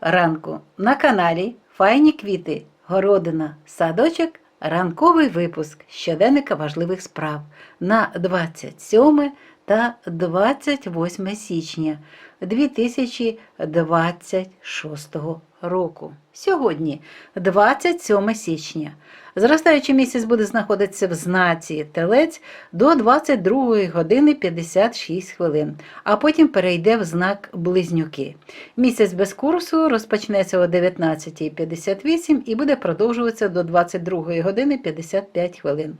ранку. На каналі Файні квіти, городина, садочок, ранковий випуск щоденника важливих справ на 27 та 28 січня 2026 року. Сьогодні 27 січня. Зростаючий місяць буде знаходитися в знаці Телець до 22 години 56 хвилин, а потім перейде в знак Близнюки. Місяць без курсу розпочнеться о 19.58 і буде продовжуватися до 22 години 55 хвилин.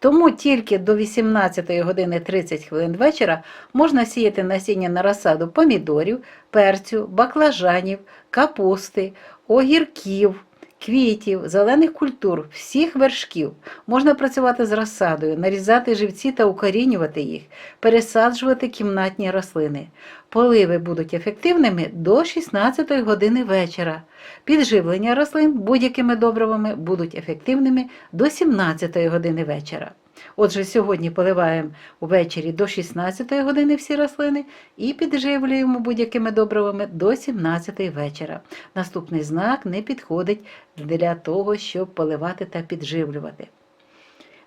Тому тільки до 18 години 30 хвилин вечора можна сіяти насіння на розсаду помідорів, перцю, баклажанів, капусти, огірків, квітів, зелених культур, всіх вершків. Можна працювати з розсадою, нарізати живці та укорінювати їх, пересаджувати кімнатні рослини. Поливи будуть ефективними до 16 години вечора. Підживлення рослин будь-якими добривами будуть ефективними до 17 години вечора. Отже, сьогодні поливаємо ввечері до 16 години всі рослини і підживлюємо будь-якими добривами до 17 вечора. Наступний знак не підходить для того, щоб поливати та підживлювати.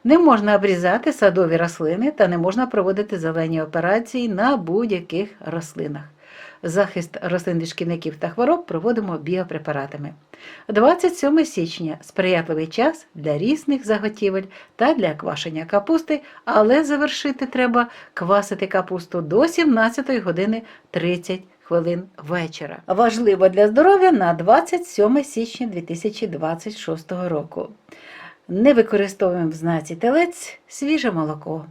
Не можна обрізати садові рослини та не можна проводити зелені операції на будь-яких рослинах. Захист рослин від шкідників та хвороб проводимо біопрепаратами. 27 січня сприятливий час для різних заготівель та для квашення капусти, але завершити треба квасити капусту до 17 години 30 хвилин вечора. Важливо для здоров'я на 27 січня 2026 року. Не використовуємо в знаці телець свіже молоко,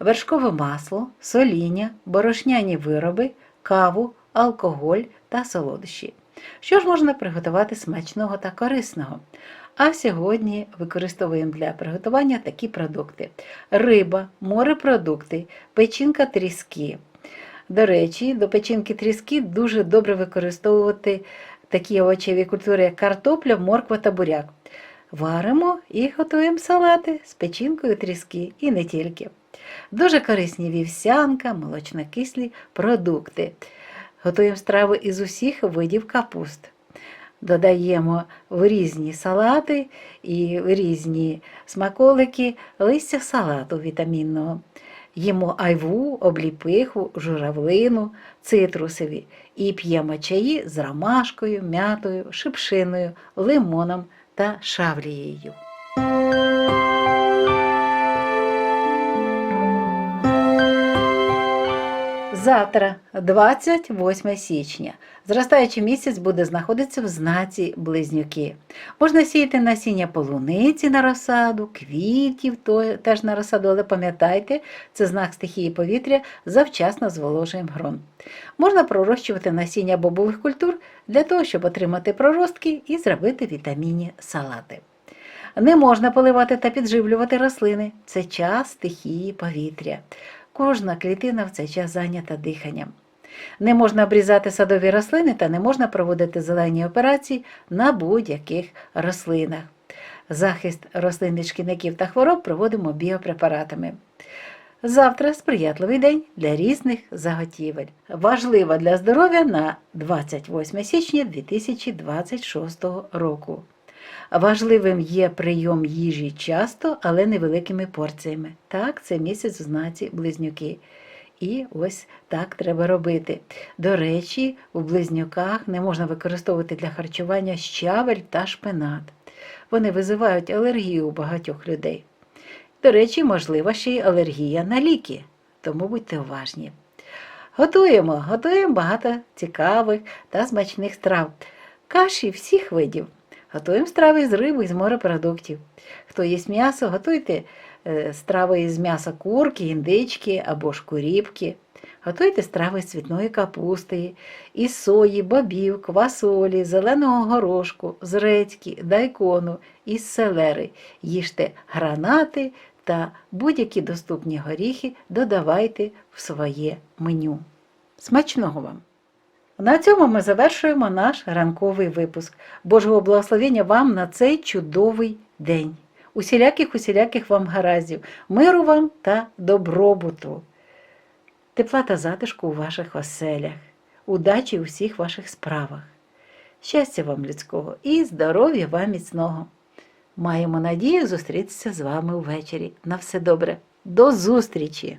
вершкове масло, соління, борошняні вироби, каву, алкоголь та солодощі. Що ж можна приготувати смачного та корисного? А сьогодні використовуємо для приготування такі продукти: риба, морепродукти, печінка тріски. До речі, до печінки тріски дуже добре використовувати такі овочеві культури, як картопля, морква та буряк. Варимо і готуємо салати з печінкою тріски і не тільки. Дуже корисні вівсянка, молочнокислі продукти. Готуємо страви із усіх видів капуст. Додаємо в різні салати і в різні смаколики листя салату вітамінного. Їмо айву, обліпиху, журавлину, цитрусові і п'ємо чаї з ромашкою, м'ятою, шипшиною, лимоном та шавлією. Завтра, 28 січня, зростаючий місяць буде знаходитися в знаці близнюки. Можна сіяти насіння полуниці на розсаду, квітів теж на розсаду, але пам'ятайте, це знак стихії повітря, завчасно зволожуємо ґрунт. Можна пророщувати насіння бобових культур для того, щоб отримати проростки і зробити вітамінні салати. Не можна поливати та підживлювати рослини. Це час стихії повітря. Кожна клітина в цей час зайнята диханням. Не можна обрізати садові рослини та не можна проводити зелені операції на будь-яких рослинах. Захист рослин від шкідників та хвороб проводимо біопрепаратами. Завтра сприятливий день для різних заготівель. Важлива для здоров'я на 28 січня 2026 року. Важливим є прийом їжі часто, але невеликими порціями. Так, це місяць в знаці близнюки. І ось так треба робити. До речі, у близнюках не можна використовувати для харчування щавель та шпинат. Вони визивають алергію у багатьох людей. До речі, можлива ще й алергія на ліки, тому будьте уважні. Готуємо, готуємо багато цікавих та смачних страв. Каші всіх видів. Готуємо страви з риби і з морепродуктів. Хто їсть м'ясо, готуйте е, страви із м'яса курки, індички або ж куріпки. Готуйте страви з цвітної капусти, із сої, бобів, квасолі, зеленого горошку, з редьки, дайкону, із селери. Їжте гранати та будь-які доступні горіхи додавайте в своє меню. Смачного вам! На цьому ми завершуємо наш ранковий випуск. Божого благословення вам на цей чудовий день. Усіляких, усіляких вам гараздів, миру вам та добробуту, тепла та затишку у ваших оселях, удачі у всіх ваших справах, Щастя вам людського і здоров'я вам міцного. Маємо надію зустрітися з вами увечері. На все добре. До зустрічі!